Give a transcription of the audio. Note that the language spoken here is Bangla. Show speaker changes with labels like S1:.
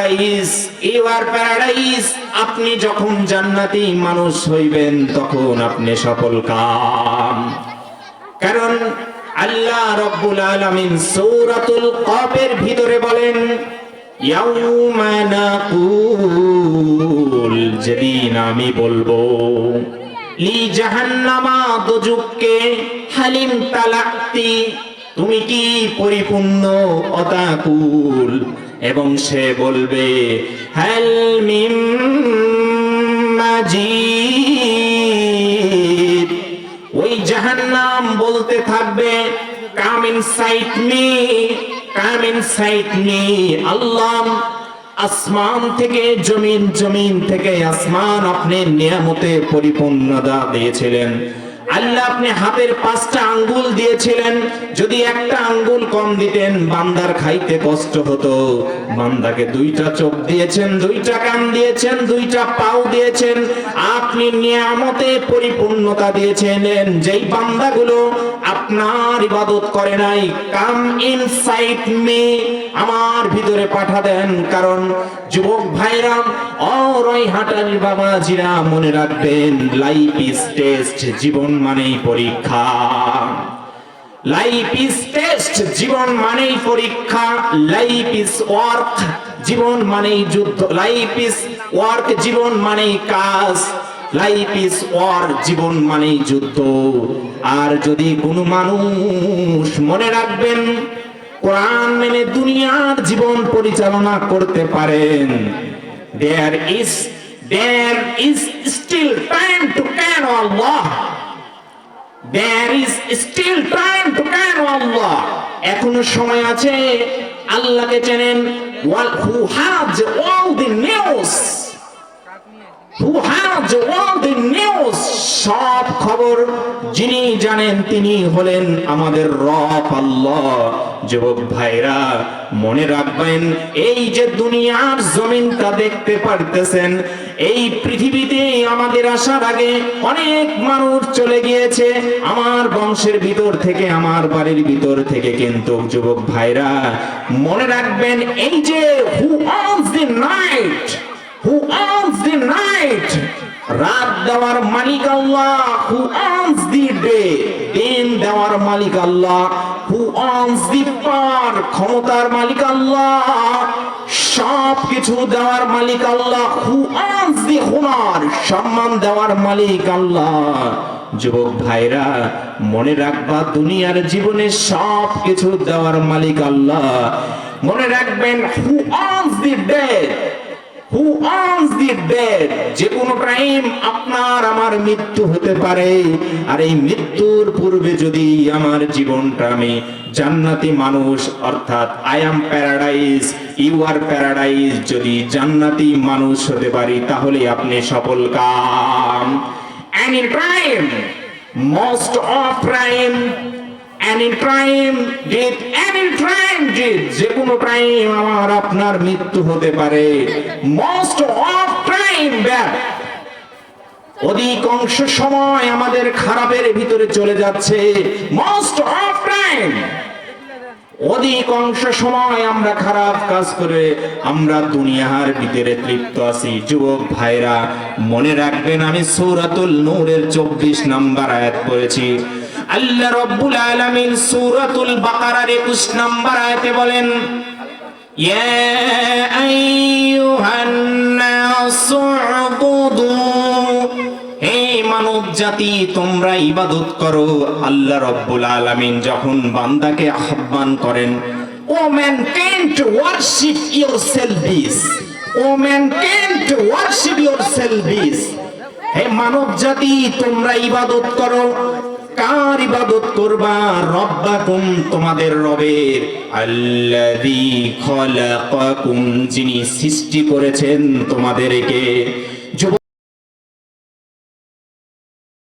S1: প্যারাডাইস প্যারাডাইস আপনি যখন জান্নাতি মানুষ হইবেন, তখন আপনি সফল কাম। কারণ আল্লাহ রব্বুল আলামিন সূরাতুল কফের ভিতরে বলেন, ইয়াউমা নাকুল যেদিন আমি বলব, লি জাহান্নামা দোজুককে হালিম তালাক্তি তুমি কি পরিপূর্ণ অতাকুল? এবং সে বলবে, হাল মিম মাজিদ। ওই জাহান্নাম বলতে থাকবে, come in sight me, come in sight me, আল্লাহ। আসমান থেকে, জমিন জমিন থেকে আসমান আপনি নিয়ামতে পরিপূর্ণতা দিয়েছিলেন। আল্লাহ আপনি হাতের পাঁচটা আঙ্গুল দিয়েছিলেন। যদি একটা আঙ্গুল কম দিতেন, বান্দার খাইতে কষ্ট হতো। বান্দাকে দুইটা চোখ দিয়েছেন, দুইটা কান দিয়েছেন, দুইটা পাও দিয়েছেন। আপনি নিয়ামতে পরিপূর্ণতা দিয়েছিলেন। যেই বান্দাগুলো আপনার ইবাদত করে নাই কাম ইনসাইট মি আমার ভিতরে পাঠা দেন। কারণ যুবক ভাইরা অরই হাটার বাবাজিরা মনে রাখবেন লাইফ ইজ টেস্ট জীবন মানেই পরীক্ষা। লাইফ ইজ টেস্ট জীবন মানেই পরীক্ষা। লাইফ ইজ ওয়ার্ক জীবন মানেই যুদ্ধ। লাইফ ইজ ওয়ার্ক জীবন মানেই কাজ। লাইফ ইজ ওয়ার জীবন মানেই যুদ্ধ। আর যদি কোনো মানুষ মনে রাখবেন, কোরআন মেনে দুনিয়ার জীবন পরিচালনা করতে পারেন there is there is still time to can Allah there is still time to can Allah এখনও সময় আছে আল্লাহকে চেনেন who has all the news সব খবর যিনি জানেন তিনি হলেন আমাদের রব আল্লাহ। যুবক ভাইরা, মনে রাখবেন, এই যে দুনিয়ার দেখতে পারতেছেন, এই পৃথিবীতে আমাদের আসার আগে অনেক মানুষ চলে গিয়েছে, আমার বংশের ভিতর থেকে, আমার বাড়ির ভিতর থেকে কিন্তু, যুবক ভাইরা, মনে রাখবেন, এই যে who owns the night who owns the night রাত দেওয়ার মালিক আল্লাহ, who owns the day? দিন দেওয়ার মালিক আল্লাহ, who owns the power ক্ষমতার মালিক আল্লাহ সব কিছু দেওয়ার মালিক আল্লাহ, who owns the হুনার, সম্মান দেওয়ার মালিক আল্লাহ। যুবক ভাইরা, মনে রাখবা, দুনিয়ার জীবনে সব কিছু দেওয়ার মালিক আল্লাহ। মনে রাখবেন, who owns the dead who owns the dead? যে কোনো টাইম আপনার, আমার মৃত্যু হতে পারে। আর এই মৃত্যুর পূর্বে যদি আমার জীবনটা আমি জান্নাতি মানুষ, অর্থাৎ I am paradise you are paradise যদি জান্নাতি মানুষ হতে পারি তাহলে আপনি সফল কাম। Any time most of time যে কোনো টাইম আমার আপনার মৃত্যু হতে পারে। অফ টাইম অধিকাংশ সময় আমাদের খারাপের ভিতরে চলে যাচ্ছে। অফ টাইম অধিকাংশ সময় আমরা খারাপ কাজ করে, আমরা দুনিয়ার ভিতরে তৃপ্ত আছি। যুবক ভাইরা, মনে রাখবেন আমি সূরাতুল নূরের চব্বিশ নাম্বার আয়াত পড়েছি। আল্লাহ রব্বুল আলামিন সূরাতুল বাকারার 21 নাম্বার আয়াতে বলেন মানব জাতি, তোমরা ইবাদত করো। আলামিন যখন বান্দাকে আহ্বান করেন, O man worship O man worship হে মানব জাতি, তোমরা ইবাদত করো। কার ইবাদত করবা? রব্বাকুম তোমাদের রবের। আল্লাযী খলাকাকুম যিনি সৃষ্টি করেছেন তোমাদেরকে।